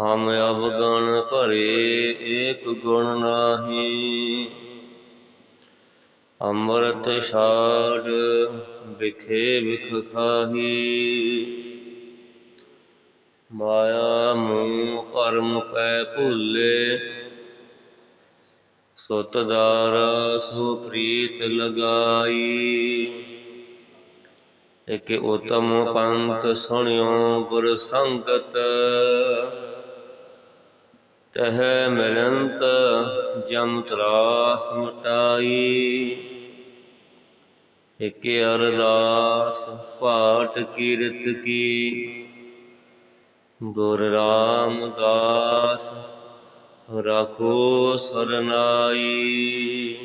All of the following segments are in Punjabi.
ਹਮ ਅਵਗਣ ਭਰੇ ਏਕ ਗੁਣ ਨਾਹੀ। ਅੰਮ੍ਰਿਤ ਛਾੜ ਵਿਖੇ ਵਿਖ ਖਾਹੀ। ਮਾਇਆ ਮੂਹ ਭਰਮ ਪੈ ਭੁੱਲੇ। ਸੁਤਦਾਰ ਸੋ ਪ੍ਰੀਤ ਲਗਾਈ। ਇਕ ਉਤਮ ਪੰਥ ਸੁਣਿਓ ਗੁਰ ਸੰਗਤ। ਤਹ ਮਿਲੰਤ ਜਮ ਤਰਾਸ ਮਟਾਈ। ਇਕ ਅਰਦਾਸ ਪਾਟ ਕੀਰਤ ਕੀ। ਗੁਰ ਰਾਮਦਾਸ ਰਾਖੋ ਸਰਨਾਈ।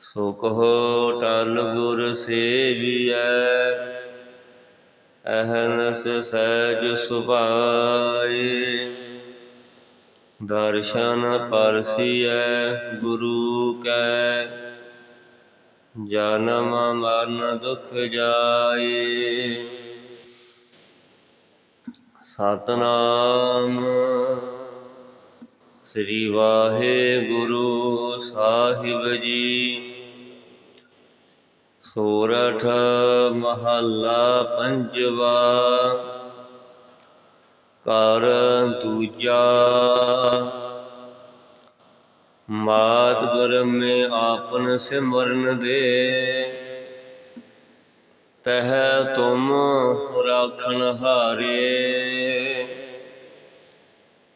ਸੋ ਕਹੋ ਟਲ ਗੁਰ ਸੇਵੀਐ, ਅਹਨਸ ਸਹਿਜ ਸੁਭਾਏ ਦਰਸ਼ਨ ਪਰਸੀਐ ਗੁਰੂ ਕੈ। ਜਨਮ ਮਰਨ ਦੁਖ ਜਾਏ। ਸਤਨਾਮ ਸ੍ਰੀ ਵਾਹਿਗੁਰੂ ਸਾਹਿਬ ਜੀ। ਸੋਰਠ ਮਹੱਲਾ ਪੰਜਵਾ। ਕਰ ਦੂਜਾ। ਮਾਤ ਬਰਮੇ ਆਪਨ ਸਿਮਰਨ ਦੇ। ਤਹ ਤੁਮ ਰਾਖਣ ਹਾਰੇ।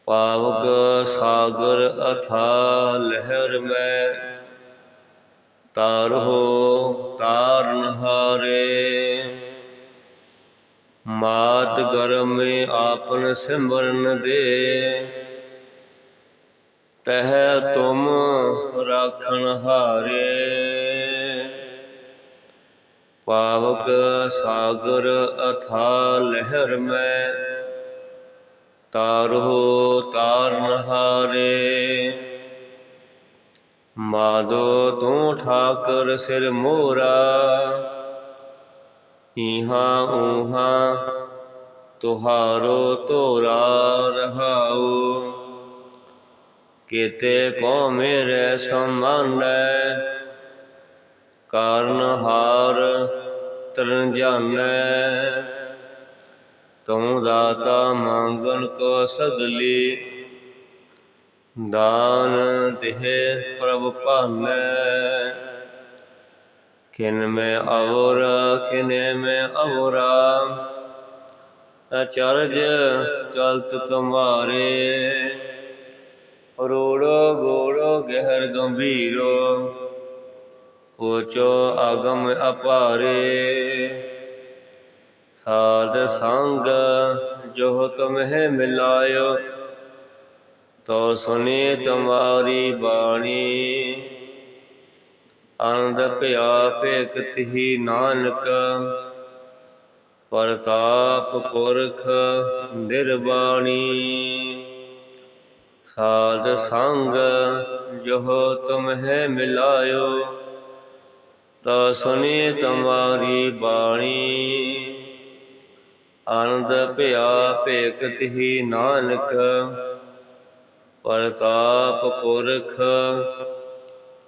ਪਾਵਕ ਸਾਗਰ ਅਥਾ ਲਹਿਰ ਮੈਂ। ਤਾਰ ਹੋ ਮਾਤ ਗਰਮੇ ਆਪਨ ਸਿਮਰਨ ਦੇ। ਤਹ ਤੁਮ ਰਾਖਣ ਹਾਰੇ। ਪਾਵਕ ਸਾਗਰ ਅਥਾ ਲਹਿਰ ਮੈਂ ਤਾਰੋ ਤਾਰਨ ਹਾਰੇ। ਮਾਦੋ ਤੂੰ ਠਾਕਰ ਸਿਰ ਮੋਰਾ ਇਹਾਂ ਉਹਾਂ ਤੁਹਾਰੋ ਤੋਰਾ ਰਹਾਉ। ਕੀਤੇ ਕੋ ਮੇਰੇ ਸਮਾਨੈ ਕਾਰਨ ਹਾਰ ਤਰਨ ਜਾਣੈ ਤੂੰ ਦਾਤਾ ਮੰਗਣ ਕੋ ਸਗਲੀ, ਦਾਨ ਦੇਹ ਪ੍ਰਭ ਭਾਨੈ। ਕਿਨ ਮੈਂ ਔਰ ਕਿਨੇ ਮੈਂ ਔਰਾ ਅਚਰਜ ਚਲਤ ਤੁਮਾਰੇ ਰੋੜੋ ਗੋੜੋ ਗਹਿਰ ਗੰਭੀਰੋ ਉਚੋ ਆਗਮ ਅਪਾਰੇ। ਸਾਧ ਸੰਗ ਜੋ ਤੁਮਹਿ ਮਿਲਾਇਓ, ਤੋ ਸੁਨੀ ਤੁਮਾਰੀ ਬਾਣੀ। ਆਨੰਦ ਭਿਆ ਭੇਕਤ ਹੀ ਨਾਨਕ ਪ੍ਰਤਾਪ ਪੁਰਖ ਨਿਰਵਾਣੀ। ਸਾਧ ਸੰਗ ਜੋ ਤੁਮਹਿ ਮਿਲਾਇਓ, ਤਾ ਸੁਨੀ ਤੁਮਾਰੀ ਬਾਣੀ। ਆਨੰਦ ਭਿਆ ਭੇਕਤ ਹੀ ਨਾਨਕ, ਪ੍ਰਤਾਪ ਪੁਰਖ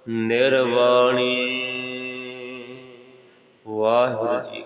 ਨਿਰਵਾਣੀ। ਵਾਹਿਗੁਰੂ ਜੀ